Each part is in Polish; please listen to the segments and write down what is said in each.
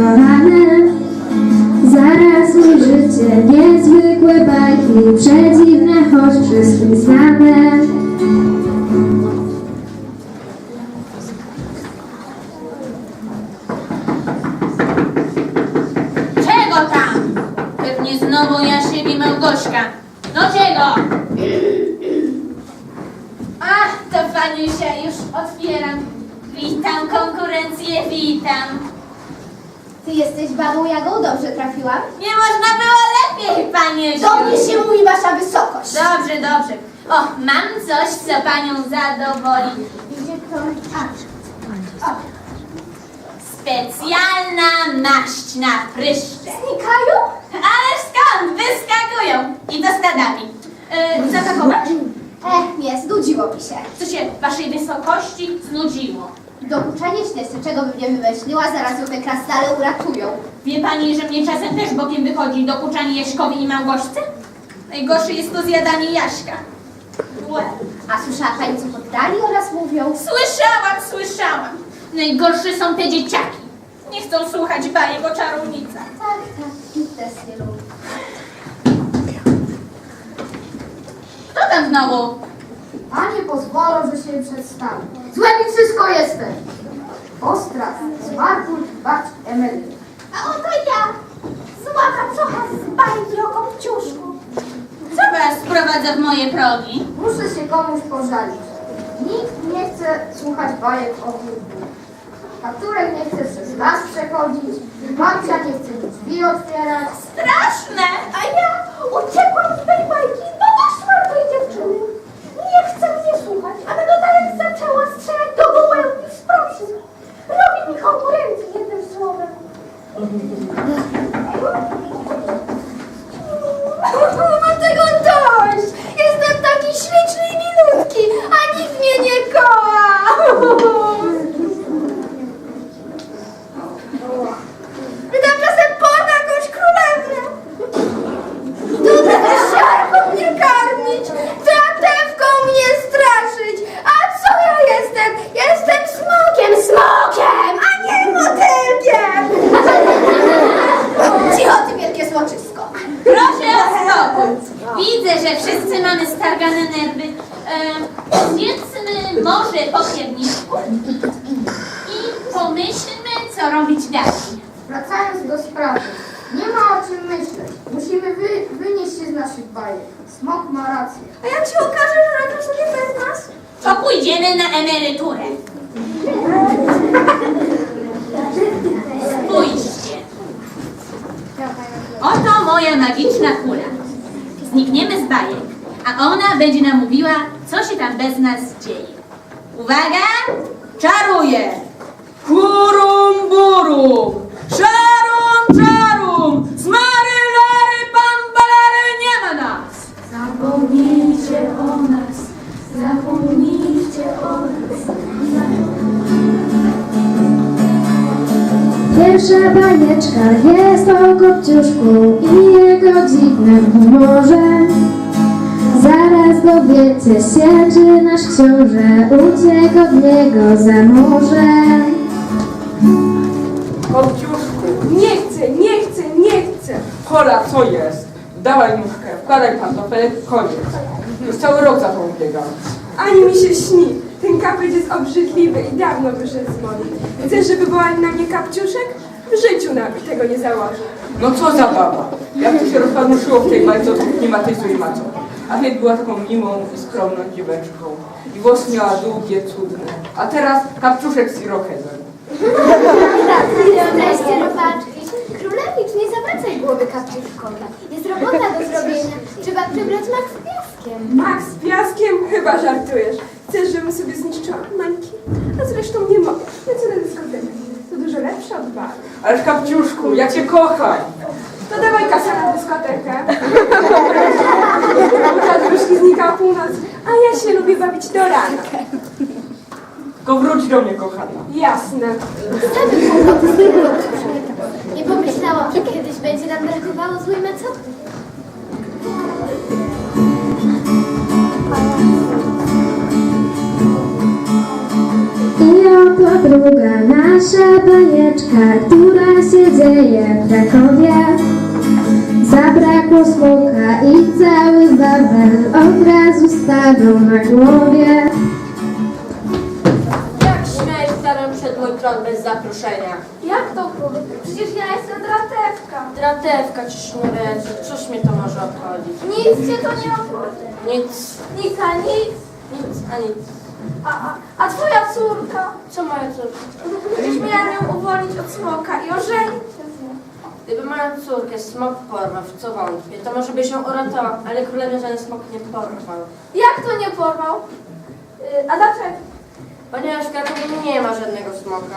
kochane. Zaraz ujrzycie niezwykłe bajki, przedziwne, choć wszystkim znane. Babą Jagą, dobrze trafiłam? Nie można było lepiej, Paniusiu. Do mnie się mówi wasza wysokość. Dobrze, dobrze. O, mam coś, co Panią zadowoli. Gdzie to? A, Specjalna maść na pryszcze. znikają? Ale skąd? Wyskakują. I to stadami. Yy, zapakować? Eh, nie, znudziło mi się. Co się Waszej wysokości znudziło? Dokuczanie śledcze, czego bym nie wymyśliła, zaraz ją te krasnale uratują. Wie pani, że mnie czasem też bokiem wychodzi dokuczanie Jaśkowi i Małgośce? Najgorsze jest to zjadanie Jaśka. Łe. A słyszała pani, co poddali oraz mówią? Słyszałam, słyszałam. Najgorsze są te dzieciaki. Nie chcą słuchać bajek o czarownicach. Tak, tak, nikt też nie lubi. Kto tam znowu? Panie pozwolą, że się przedstawię. Złe mi wszystko jestem. Ostras, Smarkul, Bacz, Emily. A oto ja, złota brzocha z bajki o kopciuszku. Co was sprowadza w moje progi? Muszę się komuś pożalić. Nikt nie chce słuchać bajek o wilku. Kapturek nie chce przez las przechodzić. Babcia nie chce drzwi otwierać. Straszne! A ja uciekłam z Mm-hmm. Stargane nerwy. E, zjedzmy może po pierniczku i pomyślmy, co robić dalej. Wracając do sprawy. Nie ma o czym myśleć. Musimy wy, wynieść się z naszych bajek. Smok ma rację. A jak się okaże, że robią sobie bez nas? To pójdziemy na emeryturę. Spójrzcie. Oto moja magiczna kula. Znikniemy z bajek, a ona będzie nam mówiła, co się tam bez nas dzieje. Uwaga! Czaruję! Kurum burum! Szarum czarum! Smarylary bambalary nie ma nas! Zapomnijcie o nas! Zapomnijcie o nas! Pierwsza bajeczka jest o Kopciuszku i jego dziwnym humorze. Dowiecie się, czy nasz książę uciekł od niego za morze. Kopciuszku, nie chcę, nie chcę, nie chcę. Hola, co jest? Dawaj nóżkę, wkładaj pantofelek, koniec. Już cały rok za tą biegam. Ani mi się śni. Ten kapeć jest obrzydliwy i dawno wyszedł z mody. Chcesz, żeby była na mnie kapciuszek? W życiu nawet tego nie założę. No co za baba? Jak to się rozpanuszyło w tej bajce, to nie ma tej złej macą. A więc była taką miłą i skromną dzieweczką. I włosy miała długie, cudne. A teraz kapciuszek z irokezem. Wreszcie robaczki. Królewicz, nie zawracaj głowy kapciuszkowi. Jest robota do zrobienia. Trzeba przybrać mak z piaskiem. Max z piaskiem? Chyba żartujesz. Chcesz, żebym sobie zniszczyła mańki? A zresztą nie mogę. Lecę na dyskotekę. To dużo lepsze od baru. Ale kapciuszku, ja cię kocham. To dawaj kasę na dyskotekę. Czas wróżki znika o północy, a ja się lubię bawić do rana. Tylko wróć do mnie, kochana. Jasne. Nie pomyślałam, że kiedyś będzie nam brakowało złej metody. I druga nasza bajeczka, która się dzieje w Krakowie. Zabrakło smoka i cały Wawel od razu stanął na głowie. Jak śmiesz stanąć przed mój tron bez zaproszenia? Jak to król? Przecież ja jestem dratewka. Dratewka czy sznureczek, cóż mnie to może obchodzić? Nic cię to nie obchodzi. Nic, Nic a nic. nic, a nic. A, a, a twoja córka? Co moja córka? Przecież miałam ją uwolnić od smoka i ożenić. Gdyby moją córkę smok porwał, w co wątpię, to może by się uratowała, ale królewę żaden smok nie porwał. Jak to nie porwał? Y, A dlaczego? Ponieważ w Krakowie nie ma żadnego smoka.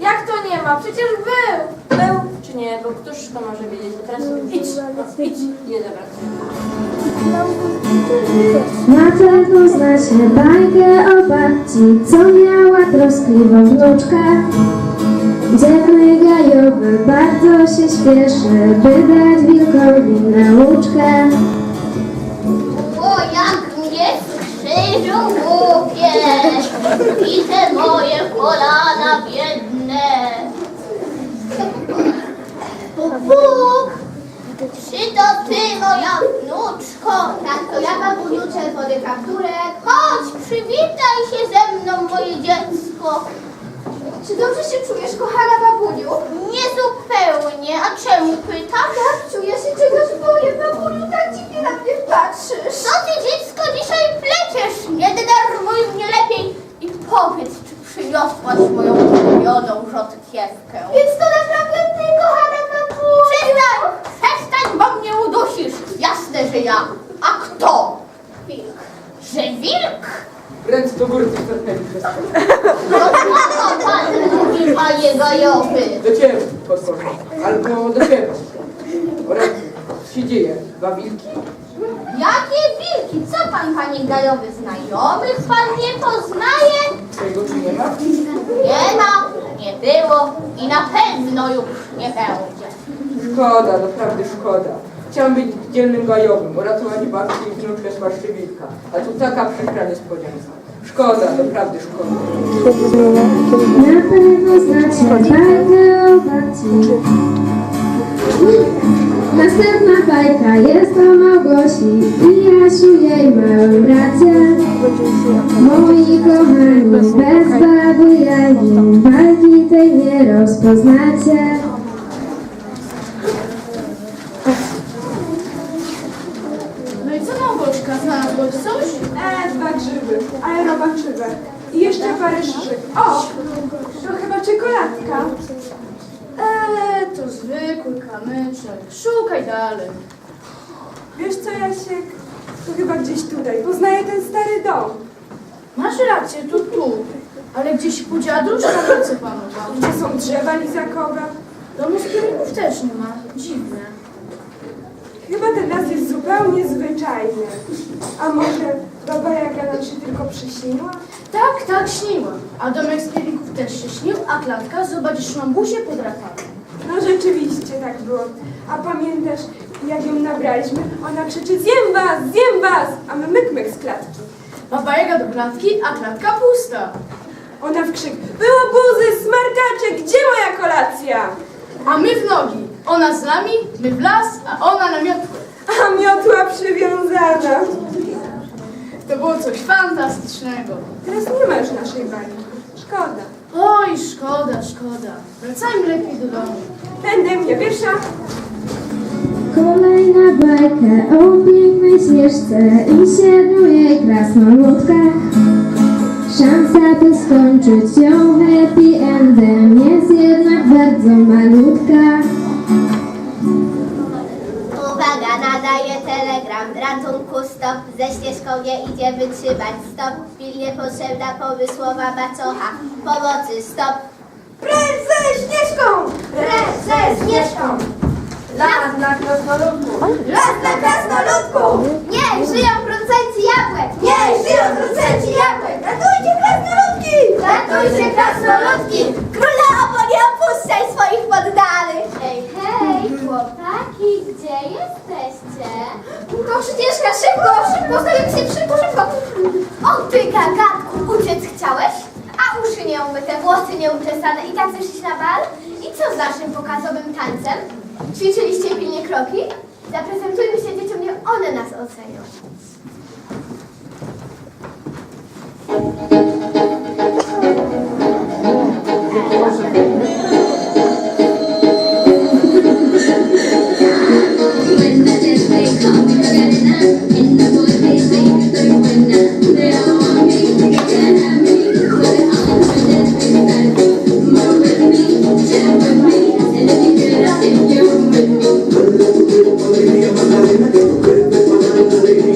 Jak to nie ma? Przecież był. Był czy nie był, któż to może wiedzieć? A teraz idź, no, idź, nie. Na pewno znacie bajkę o babci, co miała troskliwą wnuczkę. Dzielny gajowy bardzo się śpieszy, by dać wilkowi nauczkę. O, jak mnie skrzyżu głupie i te moje kolana biedne. Bóg, Bóg, czy to ty, moja wnuczko? Tak, to ja, babuniu czerwony kapturek. Chodź, przywitaj się ze mną, moje dziecko. Czy dobrze się czujesz, kochana babuniu? Niezupełnie, a czemu pytasz? Tak, czuję się czegoś boję, babuniu, tak dziwnie na mnie patrzysz. Co ty dziecko dzisiaj pleciesz? Nie denerwuj mnie lepiej i powiedz, czy przyniosłaś moją ulubioną rzodkiewkę. Więc to naprawdę ty, kochana babuniu. Przestań! Przestań, bo mnie udusisz! Jasne, że ja. A kto? Wilk. Że wilk? Ręce do góry, coś zerknęli przez to. No co pan mówi, panie gajowy? Do ciebie, potworze. Albo do ciebie. O ręce. Co się dzieje? Dwa wilki? Jakie wilki? Co pan, panie gajowy, znajomych pan nie poznaje? Twojego czy nie ma? Nie ma, nie było i na pewno już nie będzie. Szkoda, naprawdę szkoda. Chciałem być dzielnym gajowym, uratować babci i wnuczkę z wilka. A tu taka przykra niespodzianka. Szkoda, naprawdę szkoda. Na pewno znacie bajkę o babci. Następna bajka jest o Małgosi i Jasiu jej małym bracie. Moi kochani, bez baby Jagi bajki tej nie rozpoznacie. No i co Małgoszka, znalazłaś coś? Grzyby, ale robaczywe. I jeszcze parę szyszek. O, to chyba czekoladka. Eee, to zwykły kamyczek. Szukaj dalej. Wiesz co, Jasiek? To chyba gdzieś tutaj. Poznaję ten stary dom. Masz rację, tu, tu. Ale gdzieś u dziadruszka na nocy panował. Gdzie są drzewa lizakowe. Domu z kierunków też nie ma. Dziwne. Chyba ten las jest zupełnie zwyczajny. A może baba Jaga nam się tylko przyśniła? Tak, tak, śniła. A domek z kielików też się śnił, a klatka, zobaczysz, mamusię pod rakami. No rzeczywiście tak było. A pamiętasz, jak ją nabraliśmy? Ona krzyczy, zjem was, zjem was! A my myk, myk z klatki. Baba Jaga do klatki, a klatka pusta. Ona w krzyk, było buzy, smarkacze, gdzie moja kolacja? A my w nogi. Ona z nami, my w las, a ona na miotły. A miotła przywiązana. To było coś fantastycznego. Teraz nie ma już naszej bani. Szkoda. Oj, szkoda, szkoda. Wracajmy lepiej do domu. Będę mnie pierwsza. Kolejna bajka o pięknej śnieżce i siedmiu jej krasnoludkach. Szansa, by skończyć ją happy endem jest jednak bardzo malutka. Uwaga, nadaje telegram. Ratunku stop. Ze ścieżką nie idzie wytrzymać. Stop. Pilnie potrzebna pomysłowa macocha. Pomocy. Stop. Precz ze Śnieżką! Precz ze Śnieżką! Las na krasnoludku. Las na krasnoludku! Nie, żyją producenci jabłek! Nie, żyją producenci jabłek! Ratujcie krasnoludki! Ratujcie krasnoludki! Królowo, nie opuszczaj swoich poddanych! Hej, hej, chłopaki, gdzie jesteście? To przycieczka, szybko, szybko, stajemy się szybko, szybko! O ty, gagatku, uciec chciałeś? A włosy nieuczesane i tak iść na bal? I co z naszym pokazowym tańcem? Ćwiczyliście pilnie kroki? Zaprezentujmy się dzieciom, niech one nas ocenią.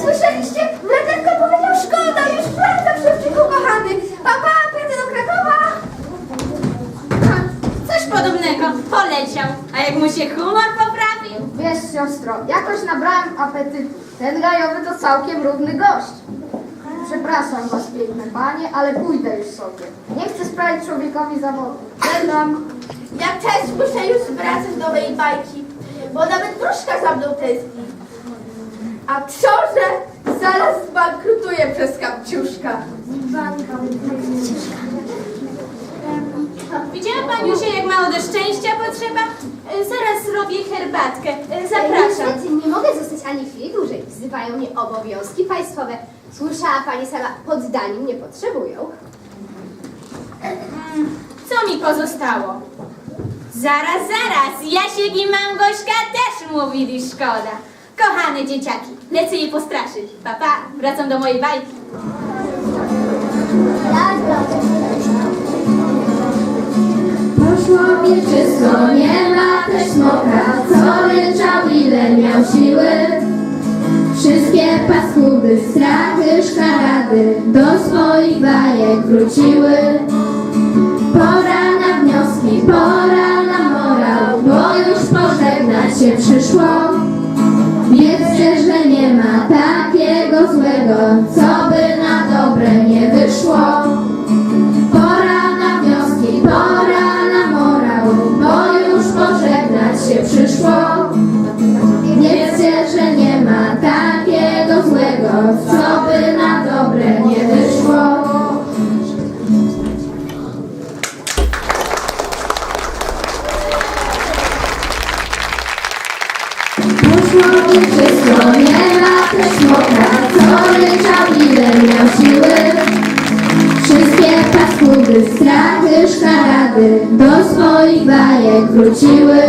Słyszeliście? Braterko powiedział szkoda, już wraca szewczyku kochany. Papa, pędzę do Krakowa. Ha, Coś podobnego. Poleciał. A jak mu się humor poprawił? Wiesz, siostro, jakoś nabrałem apetytu. Ten gajowy to całkiem równy gość. Przepraszam was, piękne panie, ale pójdę już sobie. Nie chcę sprawić człowiekowi zawodu. Żegnam. Ja też muszę już wracać do mojej bajki, bo nawet wróżka za mną tęskni. A książę zaraz zbankrutuje przez kapciuszka. Widziała Paniusie, jak mało do szczęścia potrzeba? E, Zaraz robię herbatkę. E, Zapraszam. Niestety nie mogę zostać ani chwili dłużej. Wzywają mnie obowiązki państwowe. Słyszała pani sama, poddani mnie potrzebują. Co mi pozostało? Zaraz, zaraz. Jasiek i Mangośka też mówili szkoda. Kochane dzieciaki, lecę je postraszyć. Papa, wracam do mojej bajki. Poszło wieczysko, nie ma też smoka, co ryczał ile miał siły. Wszystkie paskudy, strachy, szkarady do swoich bajek wróciły. Pora na wnioski, pora na morał, bo już pożegnać się przyszło. Wiedzcie, że nie ma takiego złego, co by na dobre nie wyszło. Pora na wnioski, pora na morał, bo już pożegnać się przyszło. Wiedzcie, że nie ma takiego złego, co by na dobre nie wyszło. Smoka, co ryczał ile miał siły. Wszystkie paskudy, strachy, szkarady do swoich bajek wróciły.